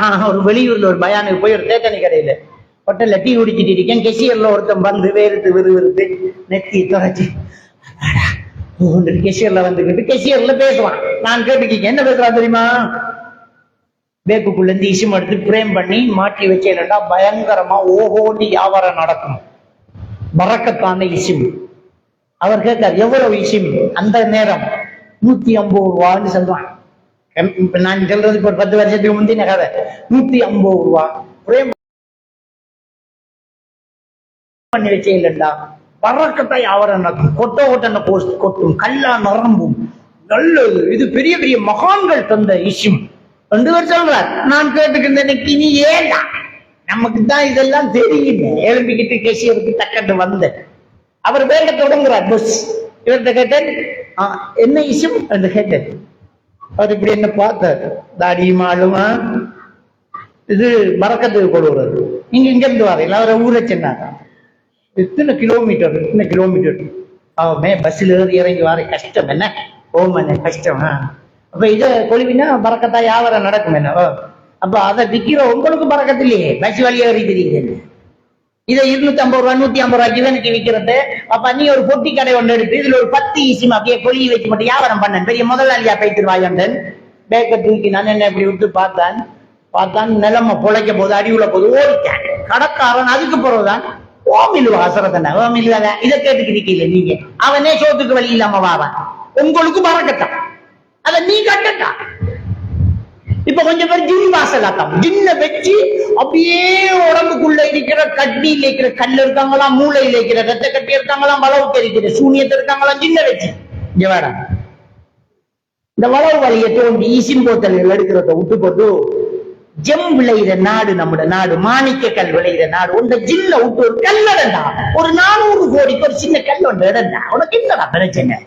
நான் ஒரு வெளியூர்ல ஒரு பயானுக்கு போய் ஒரு தேத்தனி கடையில ஹோட்டல்ல டீ குடிச்சிட்டு இருக்கேன். கெசியர்ல ஒருத்தன் வந்து வேறுத்து விறுவிறுத்து நெத்தி துறைச்சி கெசியர்ல வந்துக்கிட்டு கெஷியர்ல பேசுவான். நான் கேட்டுக்கிங்க. என்ன பேசுறான் தெரியுமா? பேக்குக்குள்ள இருந்து இசும் எடுத்து பிரேம் பண்ணி மாட்டி வச்சேன்டா பயங்கரமா ஓஹோன்னு வியாபாரம் நடக்கும். மறக்கத்தான இசும். அவர் கேட்டார் எவ்வளவு இசும்? அந்த நேரம் நூத்தி ஐம்பது ரூபான்னு சொல்றான். இப்ப நான் சொல்றது இப்ப பத்து வருஷத்துக்கு முந்தின கதை நூத்தி ஐம்பது ரூபா பிரேம் பண்ணி வச்சே இல்லைண்டா பறக்கத்தை வியாபாரம் கொட்ட கொட்டன போஸ்ட் கொட்டும் கல்லா நரம்பும் நல்லது இது பெரிய பெரிய மகான்கள் தந்த இஷ்யம் ரெண்டு பேர் சொல்றார் நான் கேட்டுக்கின்ற நீ ஏண்டா நமக்கு தான் இதெல்லாம் தெரியுமே எழுப்பிக்கிட்டு கேசியருக்கு தக்கட்டு வந்தேன் அவர் வேண்ட தொடங்குறார் பஸ் இவர்கிட்ட கேட்டேன் என்ன இஷ்யம் என்று கேட்டேன் அவர் இப்படி என்ன பார்த்தார்? தாடியும் ஆளுமா இது மறக்கத்துக்கு கொடுக்குறது நீங்க இங்க இருந்து வரீங்களா அவரை ஊரை சொன்னாங்க இத்தனை கிலோமீட்டர் இத்தனை கிலோமீட்டர் அவமே பஸ்ஸில் ஏறி இறங்கி வர கஷ்டம் என்ன? ஓமனே கஷ்டம் அப்ப இதை கொழுவினா பறக்கத்தா யாவரம் நடக்கும் என்ன? ஓ. அப்ப அதை விற்கிற உங்களுக்கு பறக்கத்து பஸ் வழியா ஏறி தெரியுது இதை இருநூத்தி ஐம்பது ரூபா நூத்தி ஐம்பது ரூபாய்க்கு இவனுக்கு விற்கிறது அப்ப நீ ஒரு பொட்டி கடை ஒன்று எடுத்து இதுல ஒரு பத்து ஈசிம் அப்படியே கொல்லி வச்சு மட்டும் வியாபாரம் பண்ணேன் பெரிய முதலாளியா பைத்து வந்தன் பேக்கர் தூக்கி நான் என்ன இப்படி விட்டு பார்த்தான்? பார்த்தான் நிலைமை பொழைக்க போது அடி உள்ள போது ஓடிட்டான். கடக்காரன் அதுக்கு பிறகுதான் ஓமில் வாசரத்தன ஓமில் இதை கேட்டுக்கிட்டீங்க நீங்க. அவனே சோத்துக்கு வழி இல்லாம வாரான். உங்களுக்கு மறக்கட்டான் அதை நீ கட்டட்டான் இப்ப கொஞ்சம் பேர் ஜின் வாசலாத்தான் ஜின்ன வச்சு அப்படியே உடம்புக்குள்ள இருக்கிற கட்டியில இருக்கிற கல் இருக்காங்களாம் மூளையில் இருக்கிற ரத்த கட்டி இருக்காங்களாம் வளவுக்கு இருக்கிற சூனியத்தை இருக்காங்களாம் ஜின்ன வச்சு. இங்க வேடா. இந்த வளவு வழியை தோண்டி ஈசின் போத்தல்கள் எடுக்கிறத விட்டு போட்டு ஜெம் விளையிற நாடு நம்மட நாடு மாணிக்க கல் விளையிற நாடு. உண்ட ஜில்ல விட்டு ஒரு கல் இடந்தா ஒரு நானூறு கோடிக்கு ஒரு சின்ன கல் ஒன்று இடந்தா உனக்கு என்னடா பிரச்சனை?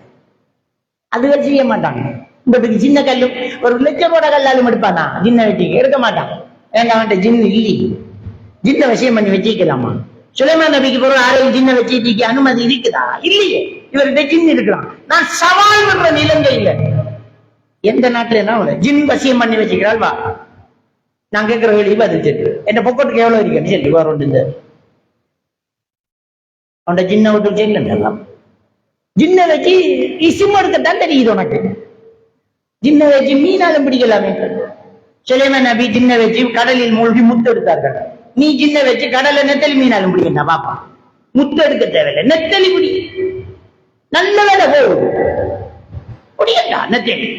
அதுகள் செய்ய மாட்டாங்க. இந்த இப்படி சின்ன கல்லு ஒரு லட்சரோட கல்லாலும் எடுப்பானா? ஜின்ன வச்சு எடுக்க மாட்டான். ஏங்க அவன்கிட்ட ஜின்னு இல்லை. ஜின்ன விஷயம் பண்ணி வச்சிக்கலாமா சுலைமான் நபிக்கு பிறகு ஆரோக்கிய ஜின்ன வச்சுட்டு அனுமதி இருக்குதா? இல்லையே. இவர்கிட்ட ஜின் இருக்கலாம். நான் சவால் பண்ற நிலங்க இல்ல எந்த நாட்டுல என்ன உள்ள ஜின் வசியம் பண்ணி வச்சுக்கிறாள் வா. நான் கேட்கிற கேள்வி பதில் சொல்லு என்ன பொக்கோட்டுக்கு எவ்வளவு இருக்கு? சொல்லி வர ஒன்று அவன்கிட்ட ஜின்ன விட்டு செய்யலாம் ஜின்ன வச்சு இசிம் எடுக்கத்தான் தெரியுது உனக்கு. ஜின்ன வச்சு மீனாலும் பிடிக்கலாமே சுலைமன் நபி ஜின்ன வச்சு கடலில் மூழ்கி முத்தெடுத்தார்கள் நீ ஜின்ன வச்சு கடலை நெத்தலி மீனாலும் பிடிக்கணும் பாப்பா முத்து எடுக்க தேவையில்லை. நெத்தலி பிடி நல்ல வேலை போகுது. நெத்தலி.